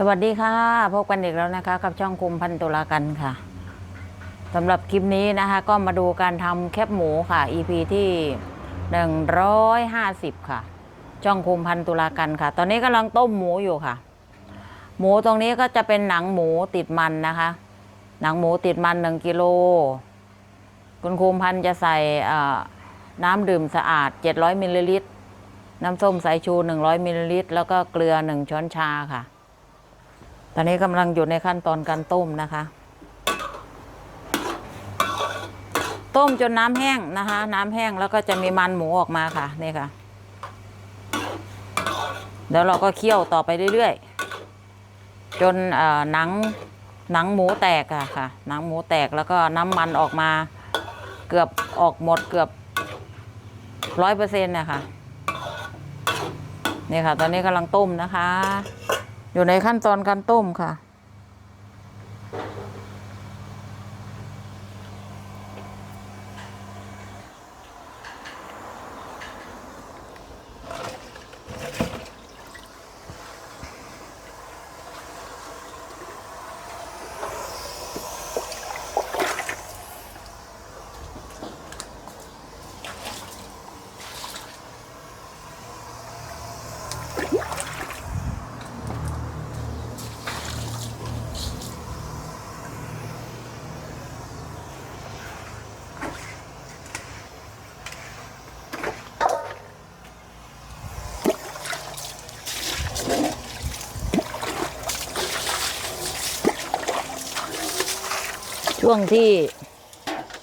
สวัสดีค่ะ พบกันอีกแล้วนะคะ กับช่องคุมพันตุลากันค่ะสำหรับคลิปนี้นะคะ ก็มาดูการทำแคบหมูค่ะ EP ที่ 150 ค่ะ ช่องคุมพันตุลากันค่ะ ตอนนี้กำลังต้มหมูอยู่ค่ะ หมูตรงนี้ก็จะเป็นหนังหมูติดมันนะคะ หนังหมูติดมัน 1กิโลคุณคุมพันจะใส่น้ำดื่มสะอาด 700มิลลิลิตรน้ำส้มสายชู 100มิลลิลิตรแล้วก็เกลือ 1 ช้อนชาค่ะ ตอนนี้กำลังอยู่ในขั้นตอนการต้มนะคะ ต้มจนน้ำแห้งนะคะ น้ำแห้งแล้วก็จะมีมันหมูออกมาค่ะนี่ค่ะเดี๋ยวเราก็เคี่ยวต่อไปเรื่อยๆ จนหนังหนังหมูแตกอะค่ะ หนังหมูแตกแล้วก็น้ำมันออกมาเกือบออกหมดเกือบร้อยเปอร์เซ็นต์นะคะนี่ค่ะ ตอนนี้กำลังต้มนะคะ อยู่ในขั้นตอนการต้มค่ะ ช่วงที่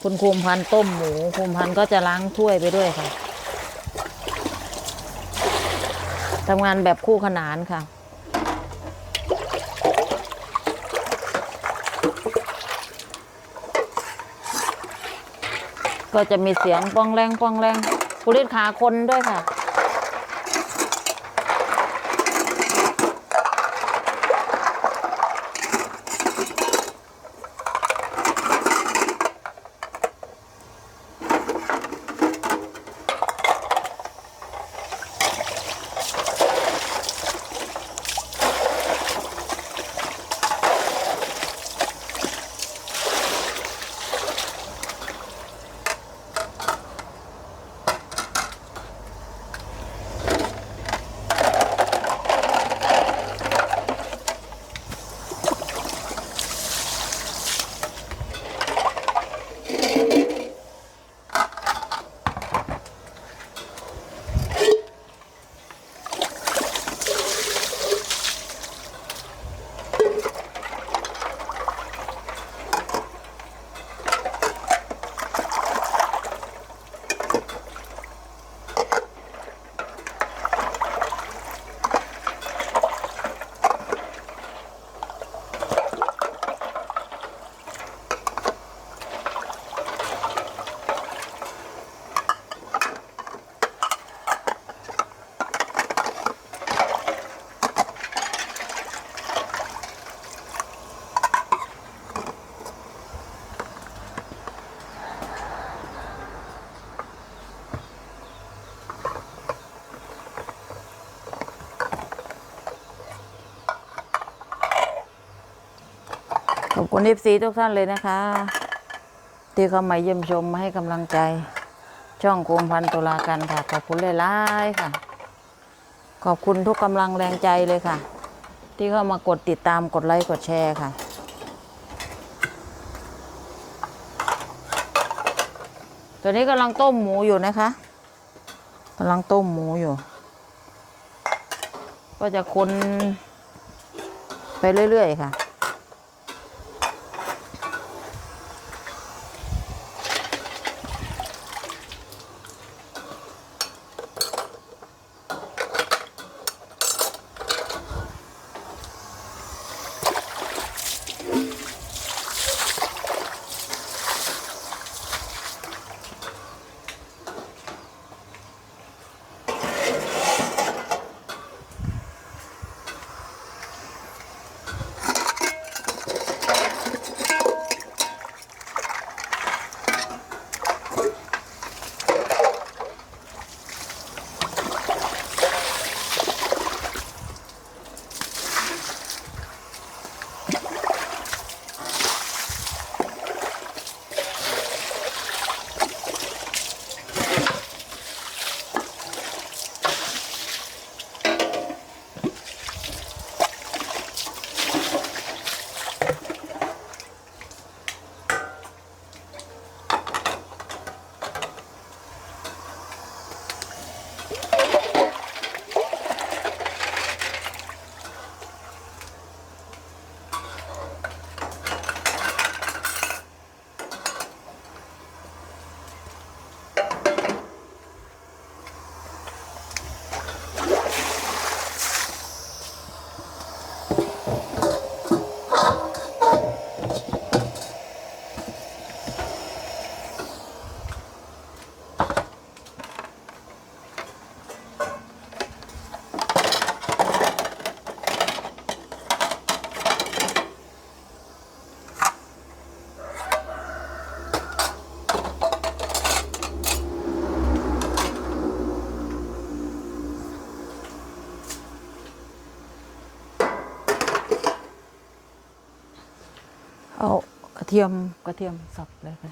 คุณคุมพันต้มหมูคุมพันก็จะล้างถ้วยไปด้วยค่ะทำงานแบบคู่ขนานค่ะ ก็จะมีเสียงป้องแรงป้องแรงกุลิตขาคนด้วยค่ะ คุณเอฟซีทุกท่านเลยนะคะ ที่เข้ามาเยี่ยมชมมาให้กำลังใจ ช่องกุมพันตุลากันค่ะ ขอบคุณหลายๆค่ะ ขอบคุณทุกกำลังแรงใจเลยค่ะ ที่เข้ามากดติดตามกดไลค์กดแชร์ค่ะตัวนี้กำลังต้มหมูอยู่นะคะกำลังต้มหมูอยู่ ก็จะคนไปเรื่อย ๆ ค่ะ ทียมกระเทียมสับเลยค่ะ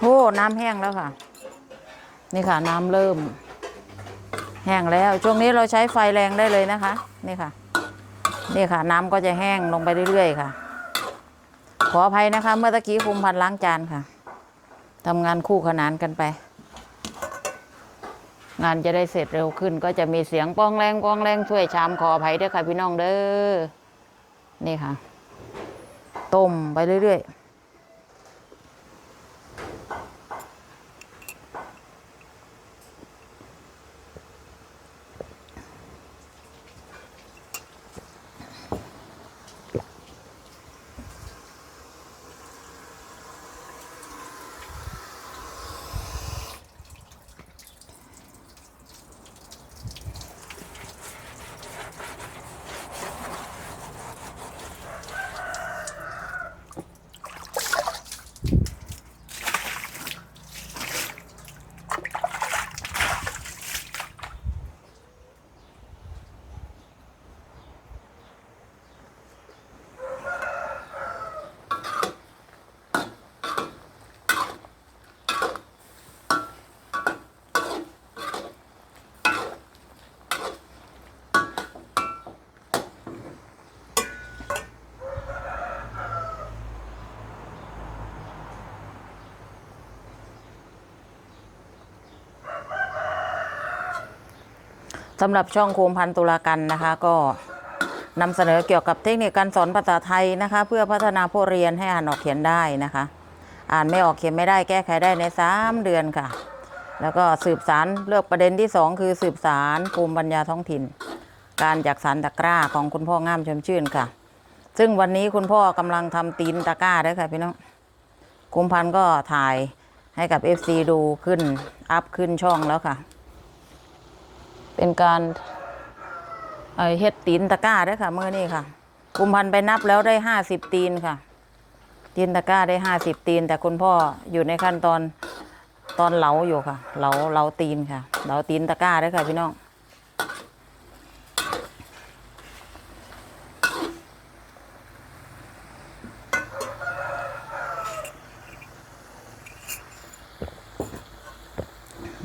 โอ้น้ำแห้งแล้วค่ะ นี่ค่ะน้ำเริ่ม แห้งแล้วช่วงนี้เราใช้ไฟแรงได้เลยนะคะ นี่ค่ะ นี่ค่ะ น้ำก็จะแห้งลงไปเรื่อยๆค่ะ ขออภัยนะคะ เมื่อตะกี้คุมพันล้างจานค่ะทำงานคู่ขนานกันไป งานจะได้เสร็จเร็วขึ้น ก็จะมีเสียงปองแรงปองแรงช่วยชามขออภัยด้วยค่ะพี่น้องเด้อ นี่ค่ะ ต้มไปเรื่อยๆ สำหรับช่องโคมพันตุลากันนะคะ ก็นำเสนอเกี่ยวกับเทคนิคการสอนภาษาไทยนะคะ เพื่อพัฒนาผู้เรียนให้อ่านออกเขียนได้นะคะ อ่านไม่ออกเขียนไม่ได้แก้ไขได้ใน 3 เดือนค่ะ แล้วก็สืบสารเลือกประเด็นที่ 2 คือสืบสารภูมิปัญญาท้องถิ่น การจากสารตะกร้าของคุณพ่อง่ามชมชื่นค่ะ ซึ่งวันนี้คุณพ่อกำลังทำตีนตะกร้าด้วยค่ะพี่น้องคุมพันก็ถ่ายให้กับ FC ดูขึ้นอัพขึ้นช่องแล้วค่ะ เป็นการเฮ็ดตีนตะก้าด้วยค่ะเมื่อนี้ค่ะคุมพันไปนับแล้วได้ห้าสิบตีนค่ะ ตีนตะก้าได้ห้าสิบตีน แต่คุณพ่ออยู่ในขั้นตอนตอนเหลาอยู่ค่ะ เหลาเหลาตีนค่ะ เหลาตีนตะก้าด้วยค่ะพี่น้อง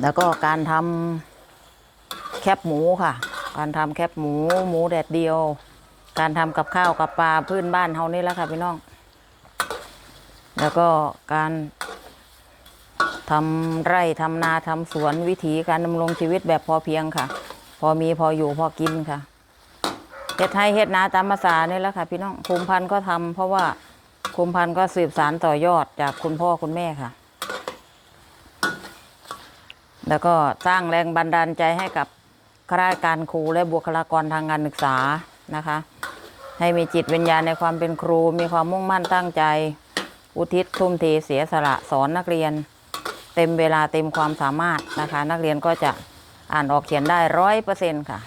แล้วก็การทำ แคบหมูค่ะ การทำแคบหมูหมูแดดเดียว การทำกับข้าวกับปลาพื้นบ้านเฮานี่แหละค่ะพี่น้อง แล้วก็การทำไร่ทำนาทำสวนวิถีการดำรงชีวิตแบบพอเพียงค่ะ พอมีพออยู่พอกินค่ะเฮ็ดให้เฮ็ดนาตามภาษานี่แหละค่ะ พี่น้องคุมพันธุ์ก็ทำเพราะว่าคุมพันธุ์ก็สืบสารต่อยอดจากคุณพ่อคุณแม่ค่ะ แล้วก็สร้างแรงบันดาลใจให้กับ ข้าราชการครูและบุคลากรทางการศึกษานะคะ ให้มีจิตวิญญาณในความเป็นครู มีความมุ่งมั่นตั้งใจ อุทิศทุ่มเทเสียสละสอนนักเรียน เต็มเวลาเต็มความสามารถนะคะ นักเรียนก็จะอ่านออกเขียนได้ร้อยเปอร์เซ็นต์ค่ะ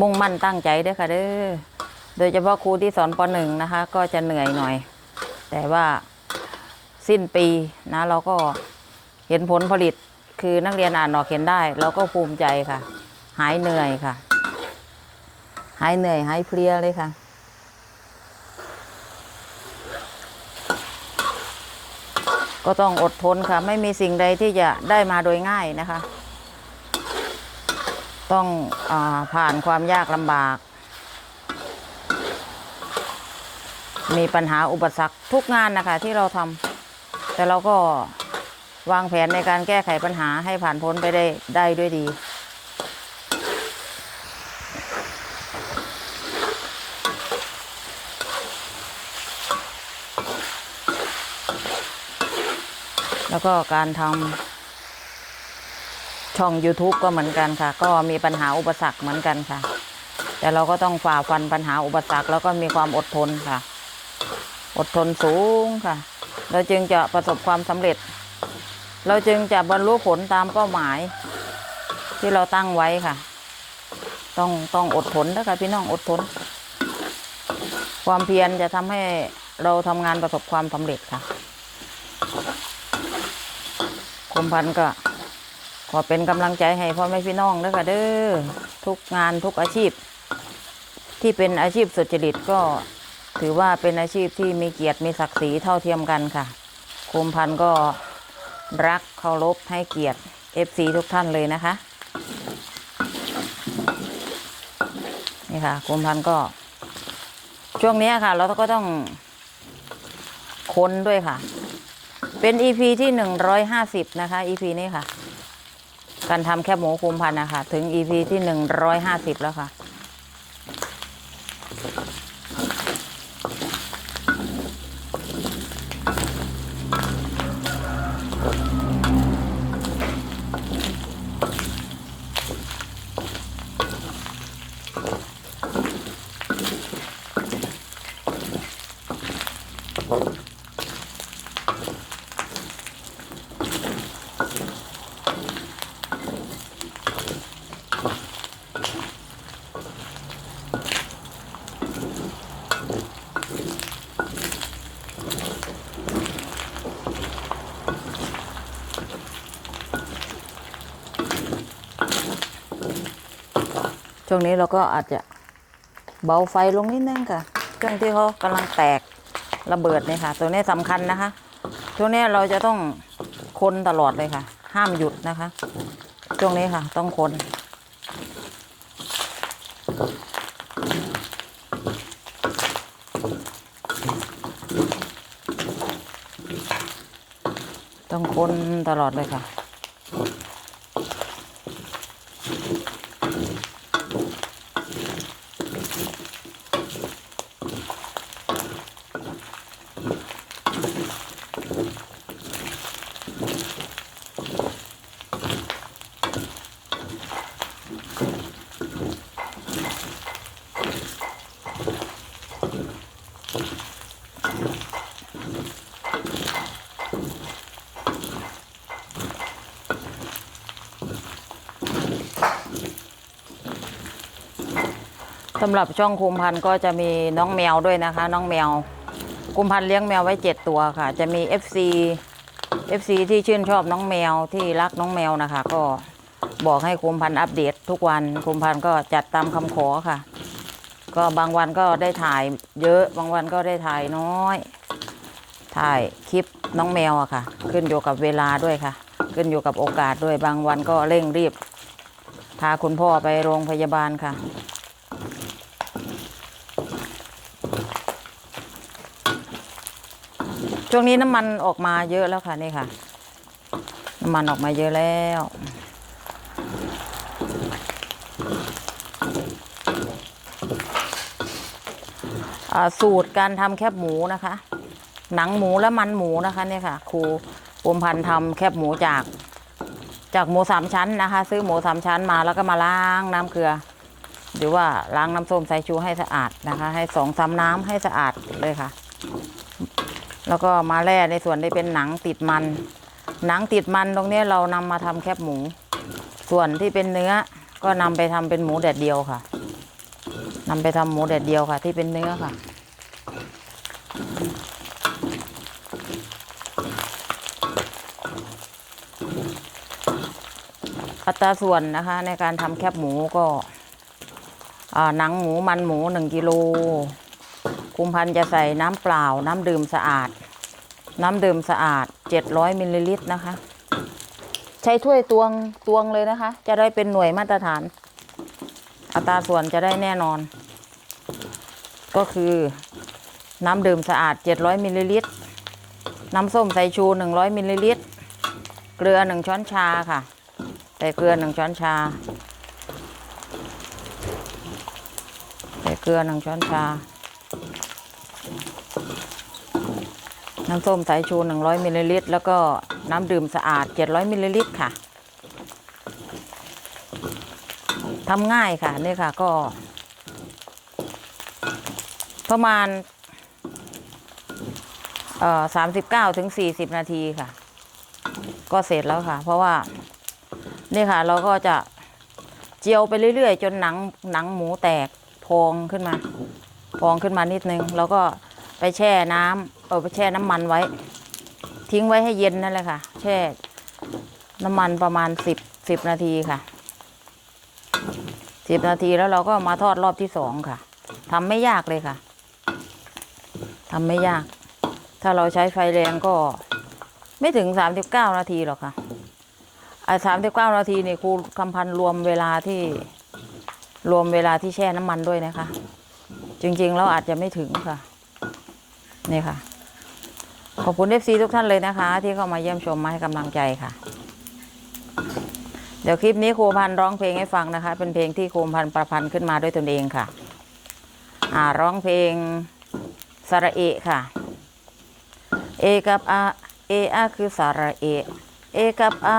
มุ่งมั่นตั้งใจด้อค่ะเด้อโดยเฉพาะครูที่สอนปหนึ่งนะคะ ก็จะเหนื่อยหน่อย แต่ว่าสิ้นปีนะเราก็เห็นผลผลิต คือนักเรียนอ่านออกเขียนได้เราก็ภูมิใจค่ะ หายเหนื่อยค่ะ หายเหนื่อยหายเพลียเลยค่ะก็ต้องอดทนค่ะ ไม่มีสิ่งใดที่จะได้มาโดยง่ายนะคะ ต้องอผ่านความยากลำบาก มีปัญหาอุปสรรคทุกงานนะคะที่เราทำแต่เราก็ วางแผนในการแก้ไขปัญหาให้ผ่านพ้นไปได้ได้ด้วยดี แล้วก็การทำช่อง YouTube ก็เหมือนกันค่ะ ก็มีปัญหาอุปสรรคเหมือนกันค่ะ แต่เราก็ต้องฝ่าฟันปัญหาอุปสรรคแล้วก็มีความอดทนค่ะ อดทนสูงค่ะ เราจึงจะประสบความสำเร็จ เราจึงจะบรรลุผลตามเป้าหมาย ที่เราตั้งไว้ค่ะ ต้องต้องอดทนนะคะพี่น้องอดทน ความเพียรจะทำให้เราทำงานประสบความสำเร็จค่ะคมพันก็ขอเป็นกำลังใจให้พ่อแม่พี่น้องด้วยค่ะเด้อทุกงานทุกอาชีพ ที่เป็นอาชีพสุจริตก็ถือว่าเป็นอาชีพที่มีเกียรติมีศักดิ์ศรีเท่าเทียมกันค่ะคมพันก็ รักเคารพให้เกียรติ FC ทุกท่านเลยนะคะ นี่ค่ะคมพันธ์ก็ ช่วงนี้ค่ะ เราก็ต้องคนด้วยค่ะ เป็น EP ที่หนึ่งร้อยห้าสิบนะคะ EP นี้ค่ะ การทำแคบหมูคุมพันธ์นะคะ ถึง EP ที่หนึ่งร้อยห้าสิบแล้วค่ะ ช่วงนี้เราก็อาจจะเบาไฟลงนิดนึงค่ะ เครื่องที่เขากำลังแตก ระเบิดเนี่ยค่ะ ตัวนี้สำคัญนะคะช่วงนี้เราจะต้องคนตลอดเลยค่ะ ห้ามหยุดนะคะ ช่วงนี้ค่ะ ต้องคน ต้องคนตลอดเลยค่ะ สำหรับช่องคุมพันธุ์ก็จะมีน้องแมวด้วยนะคะ น้องแมว คุมพันธุ์เลี้ยงแมวไว้เจ็ดตัวค่ะ จะมี FC FC ที่ชื่นชอบน้องแมวที่รักน้องแมวนะคะ ก็บอกให้คุมพันธุ์อัปเดตทุกวันคุมพันธุ์ก็จัดตามคำขอค่ะ ก็บางวันก็ได้ถ่ายเยอะบางวันก็ได้ถ่ายน้อย ถ่ายคลิปน้องแมวอะค่ะ ขึ้นอยู่กับเวลาด้วยค่ะ ขึ้นอยู่กับโอกาสด้วยบางวันก็เร่งรีบ พาคุณพ่อไปโรงพยาบาลค่ะ ช่วงนี้น้ำมันออกมาเยอะแล้วค่ะนี่ค่ะ น้ำมันออกมาเยอะแล้วอ่าสูตรการทำแคบหมูนะคะ หนังหมูและมันหมูนะคะเนี่ยค่ะ ครูปมพันธ์ทำแคบหมูจาก จากหมูสามชั้นนะคะ ซื้อหมูสามชั้นมาแล้วก็มาล้างน้ำเกลือ หรือว่าล้างน้ำส้มสายชูให้สะอาดนะคะ ให้สองสามน้ำให้สะอาดเลยค่ะ แล้วก็มาแล่ในส่วนที่เป็นหนังติดมัน หนังติดมันตรงนี้เรานำมาทำแคบหมู ส่วนที่เป็นเนื้อก็นำไปทำเป็นหมูแดดเดียวค่ะนำไปทำหมูแดดเดียวค่ะ ที่เป็นเนื้อค่ะ อัตราส่วนนะคะ ในการทำแคบหมูก็หนังหมูมันหมูหนึ่งกิโลคุมพันจะใส่น้ำเปล่า น้ำดื่มสะอาด น้ำดื่มสะอาด 700มิลลิลิตรนะคะ ใช้ถ้วยตวงตวงเลยนะคะ จะได้เป็นหน่วยมาตรฐาน อัตราส่วนจะได้แน่นอน ก็คือน้ำดื่มสะอาด 700มิลลิลิตร น้ำส้มสายชู 100มิลลิลิตร เกลือ 1 ช้อนชาค่ะ ใส่เกลือหนึ่งช้อนชา ใส่เกลือหนึ่งช้อนชา น้ำส้มสายชูหนึ่งร้อยมิลลิลิตรแล้วก็น้ำดื่มสะอาดเจ็ดร้อยมิลลิลิตรค่ะทำง่ายค่ะนี่ค่ะก็ ประมาณสามสิบเก้าถึงสี่สิบนาทีค่ะ ก็เสร็จแล้วค่ะ เพราะว่า นี่ค่ะ เราก็จะเจียวไปเรื่อยๆ จนหนังหนังหมูแตกพองขึ้นมา พองขึ้นมานิดนึง แล้วก็ไปแช่น้ำเอาไปแช่น้ำมันไว้ ทิ้งไว้ให้เย็นนั่นแหละค่ะ แช่น้ำมันประมาณสิบสิบนาทีค่ะสิบนาทีแล้วเราก็มาทอดรอบที่สองค่ะทำไม่ยากเลยค่ะทำไม่ยาก ถ้าเราใช้ไฟแรงก็ไม่ถึงสามสิบเก้านาทีหรอกค่ะ สามสิบเก้านาทีนี่ครูคำพันรวมเวลาที่รวมเวลาที่แช่น้ำมันด้วยนะคะ จริงๆเราอาจจะไม่ถึงค่ะ นี่ค่ะ ขอบคุณเอฟซีทุกท่านเลยนะคะ ที่เข้ามาเยี่ยมชมมาให้กำลังใจค่ะ เดี๋ยวคลิปนี้ครูพันร้องเพลงให้ฟังนะคะ เป็นเพลงที่ครูพันประพันธ์ขึ้นมาด้วยตนเองค่ะ อ่าร้องเพลงสระเอค่ะ เอกับอาเออาคือสระเอเอกับอา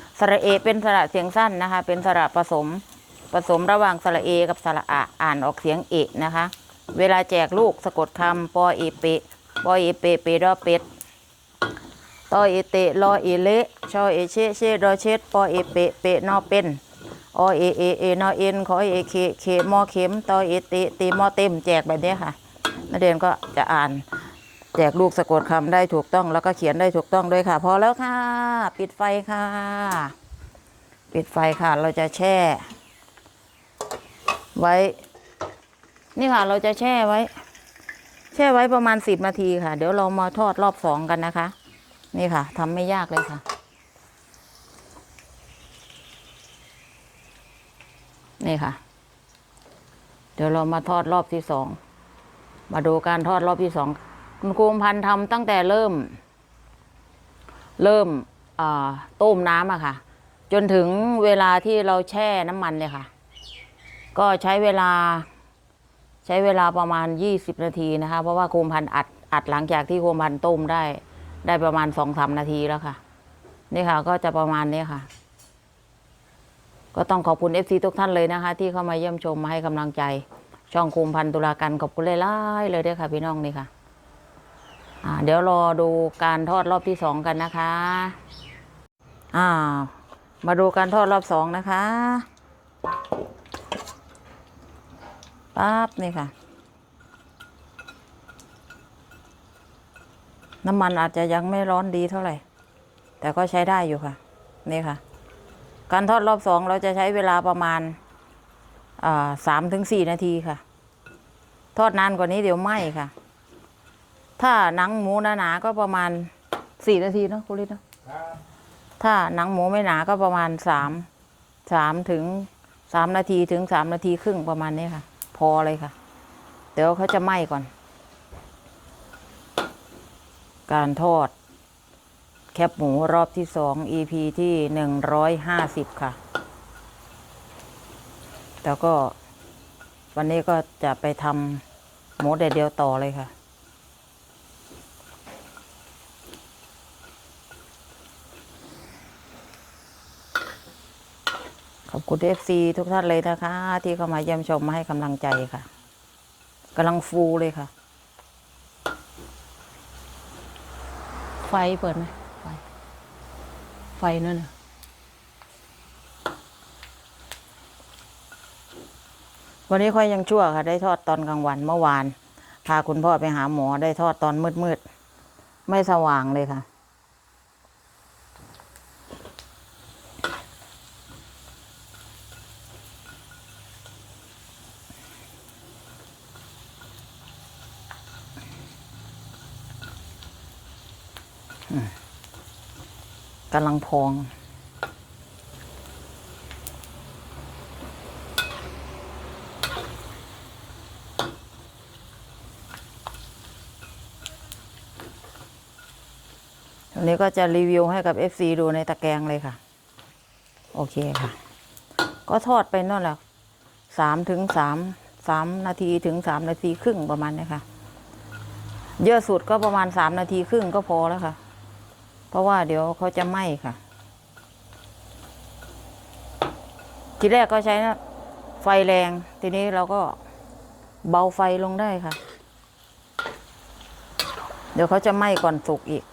สระเอเป็นสระเสียงสั้นนะคะ เป็นสระผสมผสมระหว่างสระเอกับสระอะอ่านออกเสียงเอะนะคะ เวลาแจกลูกสะกดคำปอเอเปปอเอเปเปดอเป็ดตอเอเตะลอเอเละชอเอเชเชดอเช็ดปอเอเปเปนอเป็นอเอเอเอนอเอ็นขอเอเคเคมอเข็มตอเอเตะเตมอเต็มแจกแบบนี้ค่ะนักเรียนก็จะอ่าน แจกลูกสะกดคำได้ถูกต้องแล้วก็เขียนได้ถูกต้องด้วยค่ะ พอแล้วค่ะ ปิดไฟค่ะ ปิดไฟค่ะ เราจะแช่ ไว้ นี่ค่ะ เราจะแช่ไว้ แช่ไว้ประมาณสิบนาทีค่ะ เดี๋ยวเรามาทอดรอบสองกันนะคะ นี่ค่ะทำไม่ยากเลยค่ะ นี่ค่ะ เดี๋ยวเรามาทอดรอบที่สอง มาดูการทอดรอบที่สอง คุณครูอำพันธ์ทำตั้งแต่เริ่ม เริ่มต้มน้ำอะค่ะ จนถึงเวลาที่เราแช่น้ำมันเนี่ยค่ะ ก็ใช้เวลา ใช้เวลาประมาณ 20 นาทีนะคะ เพราะว่าครูพันธ์อัดอัดหลังจากที่ครูพันธ์ต้มได้ได้ประมาณสองสามนาทีแล้วค่ะ นี่ค่ะ ก็จะประมาณนี้ค่ะ ก็ต้องขอบคุณ FC ทุกท่านเลยนะคะ ที่เข้ามาเยี่ยมชมมาให้กำลังใจ ช่องคุมพันตุลาการขอบคุณหลายเลยด้วยค่ะ พี่น้องนี่ค่ะ เดี๋ยวรอดูการทอดรอบที่สองกันนะคะอ่ามาดูการทอดรอบสองนะคะปั๊บนี่ค่ะ น้ำมันอาจจะยังไม่ร้อนดีเท่าไหร่ แต่ก็ใช้ได้อยู่ค่ะ นี่ค่ะ การทอดรอบสองเราจะใช้เวลาประมาณสามถึงสี่นาทีค่ะ ทอดนานกว่านี้เดี๋ยวไหม้ค่ะ ถ้าหนังหมูหนาๆก็ประมาณสี่นาทีเนอะคุณลิศเนอะถ้าหนังหมูไม่หนาก็ประมาณสามสามถึงสามนาทีถึงสามนาทีครึ่งประมาณนี้ค่ะ พอเลยค่ะ เดี๋ยวเขาจะไหม้ก่อน การทอด แคบหมูรอบที่สอง EP ที่หนึ่งร้อยห้าสิบค่ะ แล้วก็วันนี้ก็จะไปทำหมูแดดเดียวต่อเลยค่ะ ขอบคุณเอฟซีทุกท่านเลยนะคะ ที่เข้ามาเยี่ยมชมมาให้กำลังใจค่ะกำลังฟูเลยค่ะ ไฟเปิดไหมไฟ ไฟนั่นน่ะวันนี้ค่อยยังชั่วค่ะ ได้ทอดตอนกลางวันเมื่อวาน พาคุณพ่อไปหาหมอได้ทอดตอนมืดๆ ไม่สว่างเลยค่ะ กำลังพองตรงนี้ก็จะรีวิวให้กับ FC ดูในตะแกรงเลยค่ะ โอเคค่ะ ก็ทอดไปนั่นแหละสามถึงสามสามนาทีถึงสามนาทีครึ่งประมาณนี้ค่ะ เยอะสุดก็ประมาณสามนาทีครึ่งก็พอแล้วค่ะ เพราะว่าเดี๋ยวเขาจะไหม้ค่ะ ทีแรกก็ใช้ไฟแรง ทีนี้เราก็เบาไฟลงได้ค่ะ เดี๋ยวเขาจะไหม้ก่อนสุกอีก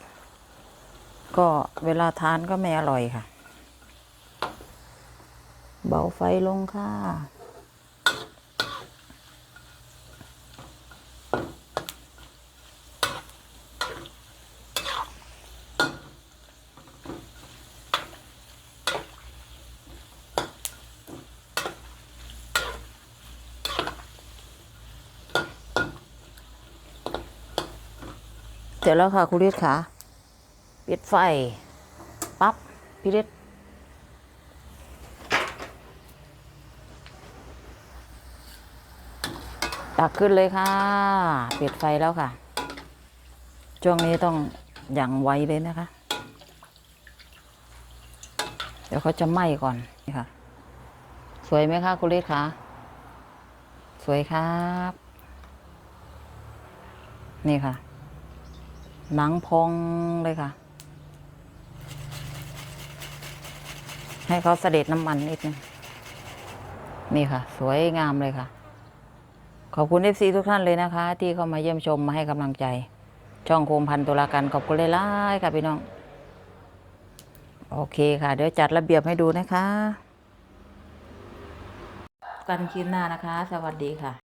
ก็เวลาทานก็ไม่อร่อยค่ะ เบาไฟลงค่ะ ร็จแล้วค่ะคุณฤทธิ์ค่ะปิดไฟปั๊บพี่ฤทธิ์ตักขึ้นเลยค่ะปิดไฟแล้วค่ะ ช่วงนี้ต้องอย่างไวเลยนะคะ เดี๋ยวเขาจะไหม้ก่อนนี่ค่ะ สวยไหมคะคุณฤทธิ์คะสวยครับ นี่ค่ะ หนังพองเลยค่ะ ให้เขาเสด็จน้ำมันนิดนึงนี่ค่ะ สวยงามเลยค่ะ ขอบคุณเอฟซีทุกท่านเลยนะคะ ที่เข้ามาเยี่ยมชมมาให้กำลังใจ ช่องโคมพันตุลาการขอบคุณเลยล่าค่ะพี่น้อง โอเคค่ะ เดี๋ยวจัดระเบียบให้ดูนะคะ กันคลิปหน้านะคะ สวัสดีค่ะ